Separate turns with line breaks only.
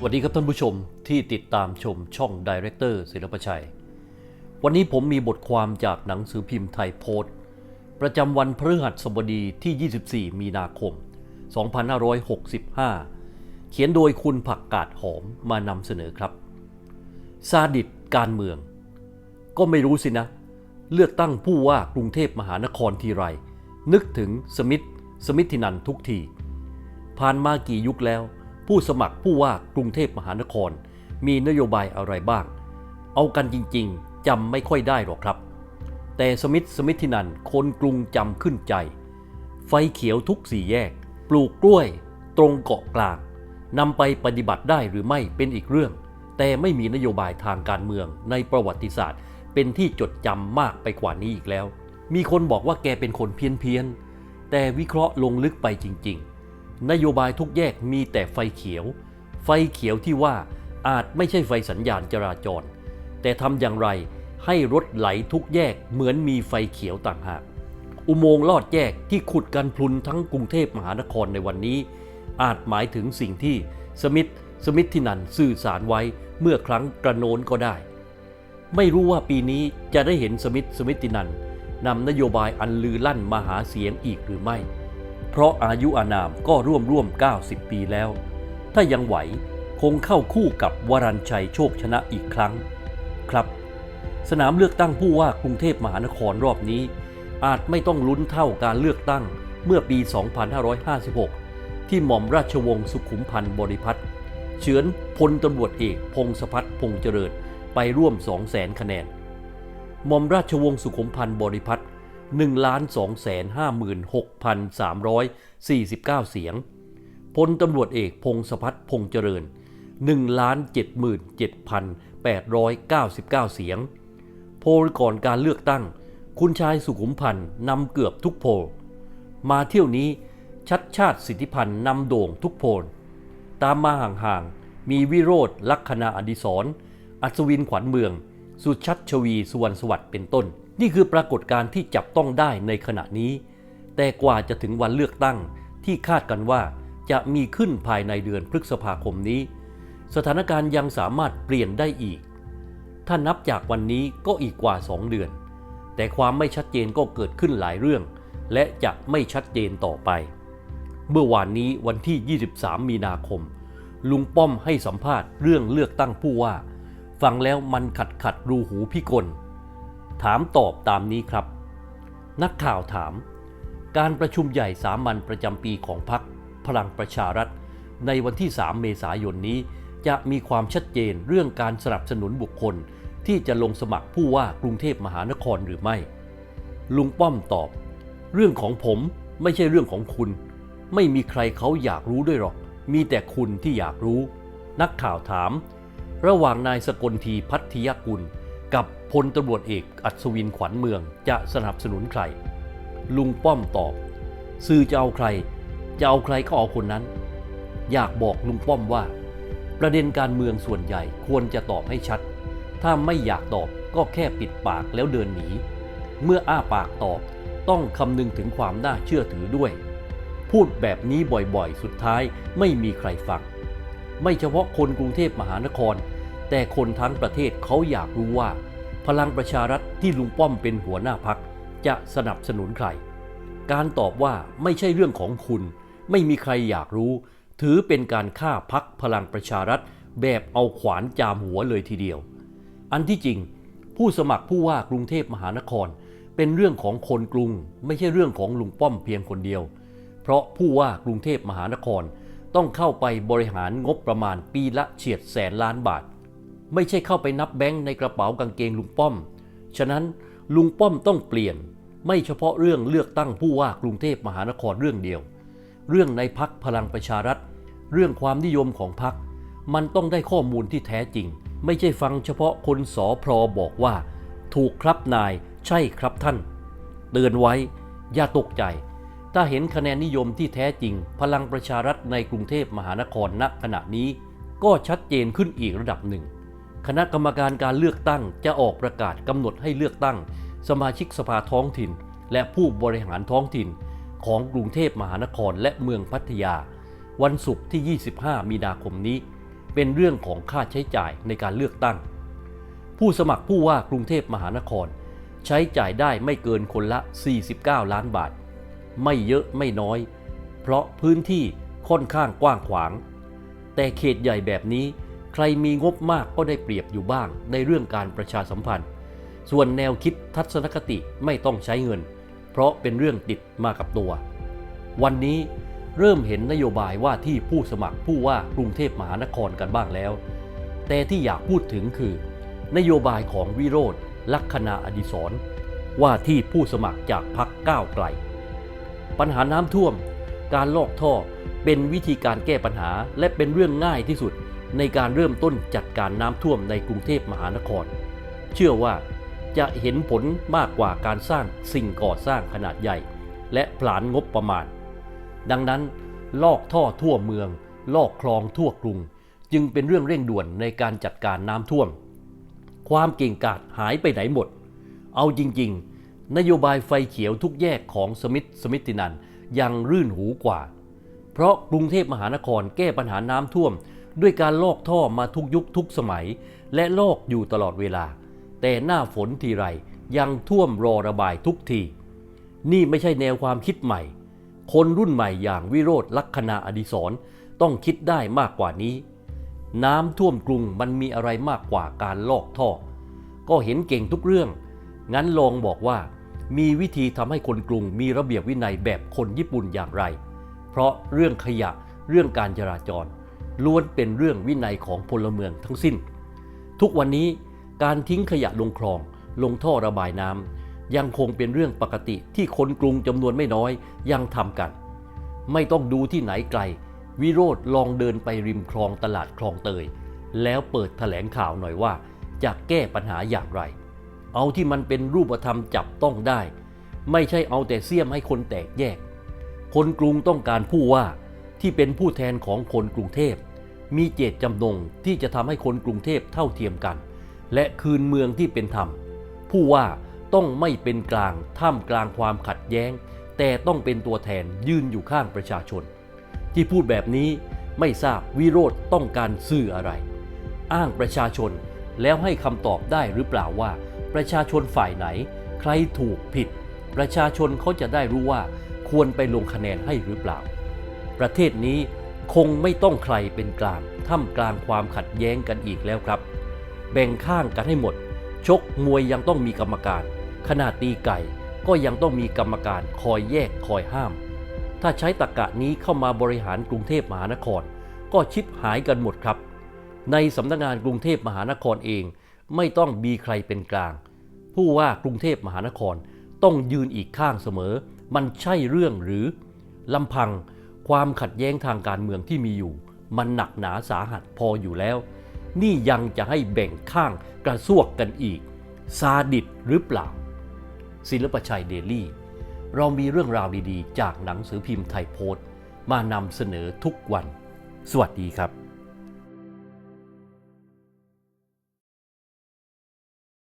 สวัสดีครับท่านผู้ชมที่ติดตามชมช่องดีเรคเตอร์ศิลปชัย วันนี้ผมมีบทความจากหนังสือพิมพ์ไทยโพสต์ ประจำวันพฤหัสบดีที่ 24 มีนาคม 2565 เขียนโดยคุณผักกาดหอมมานำเสนอครับ ซาดิสการเมือง ก็ไม่รู้สินะ เลือกตั้งผู้ว่ากรุงเทพมหานครทีไร นึกถึงสมิธสมิธทินันทุกที ผ่านมากี่ยุคแล้ว ผู้สมัครผู้ว่ากรุงเทพมหานคร มีนโยบายอะไรบ้าง เอากันจริงๆจำไม่ค่อยได้หรอกครับ แต่สมิธสมิทธินันคนกรุงจำขึ้นใจ ไฟเขียวทุกสี่แยก ปลูกกล้วย ตรงเกาะกลางนำไปปฏิบัติได้หรือไม่เป็นอีกเรื่อง แต่ไม่มีนโยบายทางการเมืองในประวัติศาสตร์ เป็นที่จดจำมากไปกว่านี้อีกแล้ว มีคนบอกว่าแกเป็นคนเพี้ยนเพียนๆแต่วิเคราะห์ลงลึกไปจริงๆ นโยบายทุกแยกมีแต่ไฟเขียว ไฟเขียวที่ว่าอาจไม่ใช่ไฟสัญญาณจราจร แต่ทำอย่างไรให้รถไหลทุกแยกเหมือนมีไฟเขียวต่างหาก อุโมงค์ลอดแยกที่ขุดกันพลุนทั้งกรุงเทพมหานครในวันนี้ อาจหมายถึงสิ่งที่สมิธสมิธทินันสื่อสารไว้เมื่อครั้งกระโน้นก็ได้ ไม่รู้ว่าปีนี้จะได้เห็นสมิธสมิทธินันนำนโยบายอันลือลั่นมาหาเสียงอีกหรือไม่ เพราะอายุอานามก็ร่วมร่วม 90 ปีแล้ว ถ้ายังไหวคงเข้าคู่กับวรัญชัยโชคชนะอีกครั้ง ครับ สนามเลือกตั้งผู้ว่ากรุงเทพมหานครรอบนี้ อาจไม่ต้องลุ้นเท่าการเลือกตั้งเมื่อปี 2556 ที่หม่อมราชวงศ์สุขุมพันธ์บริพัตรเฉือนพลตำรวจเอกพงศพัฒน์พงษ์เจริญไปร่วม 200,000 คะแนนหม่อมราชวงศ์สุขุมพันธ์บริพัตร 1ล้าน2แสน56,349 เสียง พลตำรวจเอกพงศพัฒน์พงษเจริญ1ล้าน77,899 เสียง โพลก่อนการเลือกตั้ง คุณชายสุขุมพันธ์นำเกือบทุกโพล มาเที่ยวนี้ชัดชาติสิทธิพันธ์นำโด่งทุกโพล ตามมาห่างๆ มีวิโรธลักษณะอดิศร อัศวินขวัญเมือง สุชัดชวีสุวรรณสวัสดิ์เป็นต้น นี่คือปรากฏการณ์ที่จับต้องได้ในขณะนี้ แต่กว่าจะถึงวันเลือกตั้งที่คาดกันว่าจะมีขึ้นภายในเดือนพฤษภาคมนี้ สถานการณ์ยังสามารถเปลี่ยนได้อีก ถ้านับจากวันนี้ก็อีกกว่า 2 เดือน แต่ความไม่ชัดเจนก็เกิดขึ้นหลายเรื่อง และจะไม่ชัดเจนต่อไป เมื่อวานนี้วันที่ 23 มีนาคม ลุงป้อมให้สัมภาษณ์เรื่องเลือกตั้งผู้ว่า ฟังแล้วมันขัดขัดรูหูพี่กล ถามตอบตามนี้ครับ นักข่าวถาม การประชุมใหญ่สามัญประจำปีของพรรคพลังประชารัฐ ในวันที่ 3 เมษายนนี้ จะมีความชัดเจนเรื่องการสนับสนุนบุคคล ที่จะลงสมัครผู้ว่ากรุงเทพมหานครหรือไม่ ลุงป้อมตอบ เรื่องของผมไม่ใช่เรื่องของคุณ ไม่มีใครเขาอยากรู้ด้วยหรอก มีแต่คุณที่อยากรู้ นักข่าวถาม ระหว่างนายสกลทีพัทยกุล กับ พลตำรวจเอกอัศวินขวัญเมืองจะสนับสนุนใคร ลุงป้อมตอบ สื่อจะเอาใคร จะเอาใครก็เอาคนนั้น อยากบอกลุงป้อมว่า ประเด็นการเมืองส่วนใหญ่ควรจะตอบให้ชัด ถ้าไม่อยากตอบก็แค่ปิดปากแล้วเดินหนี เมื่ออ้าปากตอบต้องคำนึงถึงความน่าเชื่อถือด้วย พูดแบบนี้บ่อยๆ สุดท้ายไม่มีใครฟัง ไม่เฉพาะคนกรุงเทพมหานคร แต่คนทั้งประเทศเขาอยากรู้ว่า พลังประชารัฐที่ลุงป้อมเป็นหัวหน้าพักจะสนับสนุนใคร การตอบว่าไม่ใช่เรื่องของคุณ ไม่มีใครอยากรู้ ถือเป็นการฆ่าพักพลังประชารัฐแบบเอาขวานจามหัวเลยทีเดียว อันที่จริง ผู้สมัครผู้ว่ากรุงเทพมหานคร เป็นเรื่องของคนกรุง ไม่ใช่เรื่องของลุงป้อมเพียงคนเดียว เพราะผู้ว่ากรุงเทพมหานครต้องเข้าไปบริหารงบประมาณปีละเฉียดแสนล้านบาท ไม่ใช่เข้าไปนับแบงค์ในกระเป๋ากางเกงลุงป้อม ฉะนั้นลุงป้อมต้องเปลี่ยน ไม่เฉพาะเรื่องเลือกตั้งผู้ว่ากรุงเทพมหานครเรื่องเดียว เรื่องในพักพลังประชารัฐ เรื่องความนิยมของพัก มันต้องได้ข้อมูลที่แท้จริง ไม่ใช่ฟังเฉพาะคนสอพอบอกว่า ถูกครับนายใช่ครับท่าน เตือนไว้ อย่าตกใจ ถ้าเห็นคะแนนนิยมที่แท้จริง พลังประชารัฐในกรุงเทพมหานครณขณะนี้ ก็ชัดเจนขึ้นอีกระดับหนึ่ง คณะกรรมการการเลือกตั้งจะออกประกาศกำหนดให้เลือกตั้ง สมาชิกสภาท้องถิ่น และผู้บริหารท้องถิ่น ของกรุงเทพมหานครและเมืองพัทยา วันศุกร์ที่ 25 มีนาคมนี้ เป็นเรื่องของค่าใช้จ่ายในการเลือกตั้ง ผู้สมัครผู้ว่ากรุงเทพมหานคร ใช้จ่ายได้ไม่เกินคนละ 49 ล้านบาท ไม่เยอะไม่น้อย เพราะพื้นที่ค่อนข้างกว้างขวาง แต่เขตใหญ่แบบนี้ รมีงบมากก็ได้เปรียบอยู่บ้างในเรื่องการประชาสัมพันธ์ ส่วนแนวคิดทัศนคติไม่ต้องใช้เงิน เพราะเป็นเรื่องติดมากับตัว วันนี้เริ่มเห็นนโยบายว่าที่ผู้สมัครผู้ว่ากรุงเทพมหานครกันบ้างแล้ว แต่ที่อยากพูดถึงคือ นโยบายของวิโรธลักษณาอดิศรว่าที่ผู้สมัครจากพรรคก้าวไกล ปัญหาน้ำท่วม การลอกท่อเป็นวิธีการแก้ปัญหาและเป็นเรื่องง่ายที่สุด ในการเริ่มต้นจัดการน้ำท่วมในกรุงเทพมหานคร เชื่อว่าจะเห็นผลมากกว่าการสร้างสิ่งก่อสร้างขนาดใหญ่ และผลานงบประมาณ ดังนั้น ลอกท่อทั่วเมือง ลอกคลองทั่วกรุง จึงเป็นเรื่องเร่งด่วนในการจัดการน้ำท่วม ความเก่งกาจหายไปไหนหมด เอาจริง ๆ นโยบายไฟเขียวทุกแยกของสมิธสมิตินันยังรื่นหูกว่า เพราะกรุงเทพมหานครแก้ปัญหาน้ำท่วม ด้วยการลอกท่อมาทุกยุคทุกสมัย และลอกอยู่ตลอดเวลา แต่หน้าฝนทีไรยังท่วมรอระบายทุกที นี่ไม่ใช่แนวความคิดใหม่ คนรุ่นใหม่อย่างวิโรธลักษณาอดิศรต้องคิดได้มากกว่านี้ น้ำท่วมกรุงมันมีอะไรมากกว่าการลอกท่อ ก็เห็นเก่งทุกเรื่อง งั้นลองบอกว่า มีวิธีทำให้คนกรุงมีระเบียบวินัยแบบคนญี่ปุ่นอย่างไร เพราะเรื่องขยะเรื่องการจราจร ล้วนเป็นเรื่องวินัยของพลเมืองทั้งสิ้น ทุกวันนี้การทิ้งขยะลงคลอง ลงท่อระบายน้ำยังคงเป็นเรื่องปกติที่คนกรุงจำนวนไม่น้อยยังทำกัน ไม่ต้องดูที่ไหนไกล วิโรธลองเดินไปริมคลองตลาดคลองเตย แล้วเปิดแถลงข่าวหน่อยว่า จะแก้ปัญหาอย่างไร เอาที่มันเป็นรูปธรรมจับต้องได้ ไม่ใช่เอาแต่เสี้ยมให้คนแตกแยก คนกรุงต้องการผู้ว่า ที่เป็นผู้แทนของคนกรุงเทพ มีเจตจำนงที่จะทำให้คนกรุงเทพเท่าเทียมกัน และคืนเมืองที่เป็นธรรม ผู้ว่าต้องไม่เป็นกลางท่ามกลางความขัดแย้ง แต่ต้องเป็นตัวแทนยืนอยู่ข้างประชาชน ที่พูดแบบนี้ไม่ทราบวิโรธต้องการสื่ออะไร อ้างประชาชนแล้วให้คำตอบได้หรือเปล่าว่า ประชาชนฝ่ายไหน ใครถูกผิด ประชาชนเขาจะได้รู้ว่าควรไปลงคะแนนให้หรือเปล่า ประเทศนี้คงไม่ต้องใครเป็นกลางท่ามกลางความขัดแย้งกันอีกแล้วครับ แบ่งข้างกันให้หมด ชกมวยยังต้องมีกรรมการ ขนาดตีไก่ก็ยังต้องมีกรรมการคอยแยกคอยห้าม ถ้าใช้ตรกกะนี้เข้ามาบริหารกรุงเทพมหานคร ก็ชิบหายกันหมดครับ ในสำนักงานกรุงเทพมหานครเอง ไม่ต้องมีใครเป็นกลาง ผู้ว่ากรุงเทพมหานครต้องยืนอีกข้างเสมอ มันใช่เรื่องหรือลำพัง ความขัดแย้งทางการเมืองที่มีอยู่ มันหนักหนาสาหัสพออยู่แล้ว นี่ยังจะให้แบ่งข้างกระซวกกันอีก ซาดิสหรือเปล่า ศิลปชัยเดลี่ เรามีเรื่องราวดีๆ จากหนังสือพิมพ์ไทยโพสต์มานำเสนอทุกวัน สวัสดีครับ